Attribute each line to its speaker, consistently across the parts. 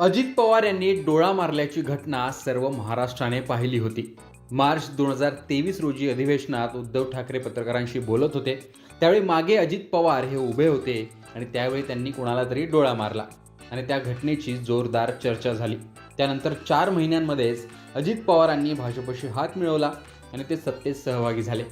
Speaker 1: अजित पवार यांनी डोळा मारल्याची घटना सर्व महाराष्ट्राने पाहिली होती. मार्च दोन हजार तेवीस रोजी अधिवेशनात उद्धव ठाकरे पत्रकारांशी बोलत होते. त्यावेळी मागे अजित पवार हे उभे होते आणि त्यावेळी त्यांनी कोणाला तरी डोळा मारला आणि त्या घटनेची जोरदार चर्चा झाली. त्यानंतर चार महिन्यांमध्येच अजित पवारांनी भाजपशी हात मिळवला आणि ते सत्तेत सहभागी झाले.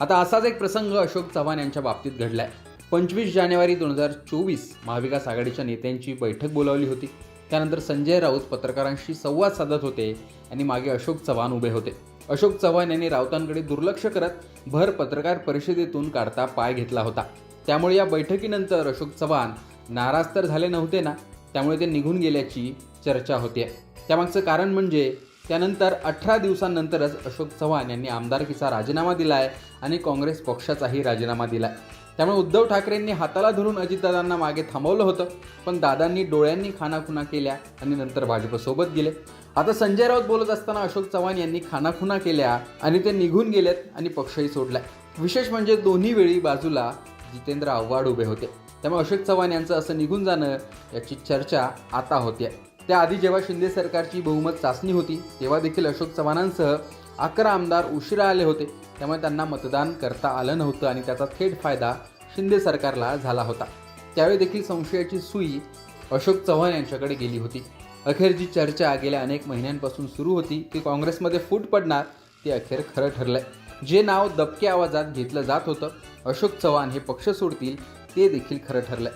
Speaker 1: आता असाच एक प्रसंग अशोक चव्हाण यांच्या बाबतीत घडलाय. पंचवीस जानेवारी दोन हजार चोवीस महाविकास आघाडीच्या नेत्यांची बैठक बोलावली होती. त्यानंतर संजय राऊत पत्रकारांशी संवाद साधत होते आणि मागे अशोक चव्हाण उभे होते. अशोक चव्हाण यांनी राऊतांकडे दुर्लक्ष करत भर पत्रकार परिषदेतून काढता पाय घेतला होता. त्यामुळे या बैठकीनंतर अशोक चव्हाण नाराज तर झाले नव्हते ना त्यामुळे ते निघून गेल्याची चर्चा होते. त्यामागचं कारण म्हणजे त्यानंतर अठरा दिवसांनंतरच अशोक चव्हाण यांनी आमदारकीचा राजीनामा दिला आहे आणि काँग्रेस पक्षाचाही राजीनामा दिला आहे त्यामुळे उद्धव ठाकरेंनी हाताला धरून अजितदादांना मागे थांबवलं होतं. पण दादांनी डोळ्यांनी खानाखुना केल्या आणि नंतर भाजपसोबत गेले. आता संजय राऊत बोलत असताना अशोक चव्हाण यांनी खानाखुना केल्या आणि ते निघून गेलेत आणि पक्षही सोडलाय. विशेष म्हणजे दोन्ही वेळी बाजूला जितेंद्र आव्हाड उभे होते. त्यामुळे अशोक चव्हाण यांचं असं निघून जाणं याची चर्चा आता होते त्याआधी जेव्हा शिंदे सरकारची बहुमत चाचणी होती तेव्हा देखील अशोक चव्हाणांसह अकरा आमदार उशिरा आले होते. त्यामुळे त्यांना मतदान करता आलं नव्हतं आणि त्याचा थेट फायदा शिंदे सरकारला झाला होता. त्यावेळी देखील संशयाची सुई अशोक चव्हाण यांच्याकडे गेली होती. अखेर जी चर्चा गेल्या अनेक महिन्यांपासून सुरू होती की काँग्रेसमध्ये फूट पडणार ते अखेर खरं ठरलंय. जे नाव दबक्या आवाजात घेतलं जात होतं अशोक चव्हाण हे पक्ष सोडतील ते देखील खरं ठरलंय.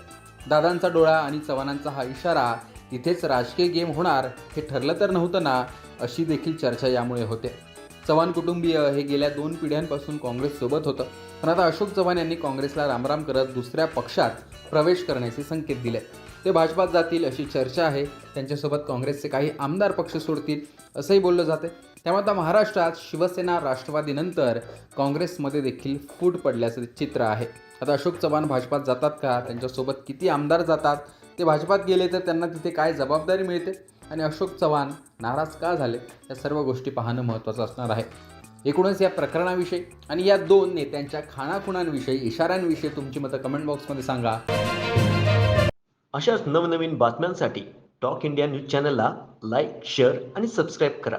Speaker 1: दादांचा डोळा आणि चव्हाणांचा हा इशारा तिथेच राजकीय गेम होणार हे ठरलं तर नव्हतं ना? अशी देखील चर्चा यामुळे होते. चव्हाण कुटुंबीय हे गेल्या दोन पिढ्यांपासून काँग्रेससोबत होतं. पण आता अशोक चव्हाण यांनी काँग्रेसला रामराम करत दुसऱ्या पक्षात प्रवेश करण्याचे संकेत दिले. ते भाजपात जातील अशी चर्चा आहे. त्यांच्यासोबत काँग्रेसचे काही आमदार पक्ष सोडतील असंही बोललं जाते. त्यामुळे आता महाराष्ट्रात शिवसेना राष्ट्रवादीनंतर काँग्रेसमध्ये देखील फूट पडल्याचं चित्र आहे. आता अशोक चव्हाण भाजपात जातात का? त्यांच्यासोबत किती आमदार जातात? ते भाजपात गेले तर त्यांना तिथे काय जबाबदारी मिळते? आणि अशोक चव्हाण नाराज का झाले? या सर्व गोष्टी पाहणं महत्त्वाचं असणार आहे. एकूणच या प्रकरणाविषयी आणि या दोन नेत्यांच्या खाणाखुणांविषयी इशाऱ्यांविषयी तुमची मतं कमेंट बॉक्समध्ये सांगा.
Speaker 2: अशाच नवनवीन बातम्यांसाठी टॉक इंडिया न्यूज चॅनलला लाईक शेअर आणि सबस्क्राईब करा.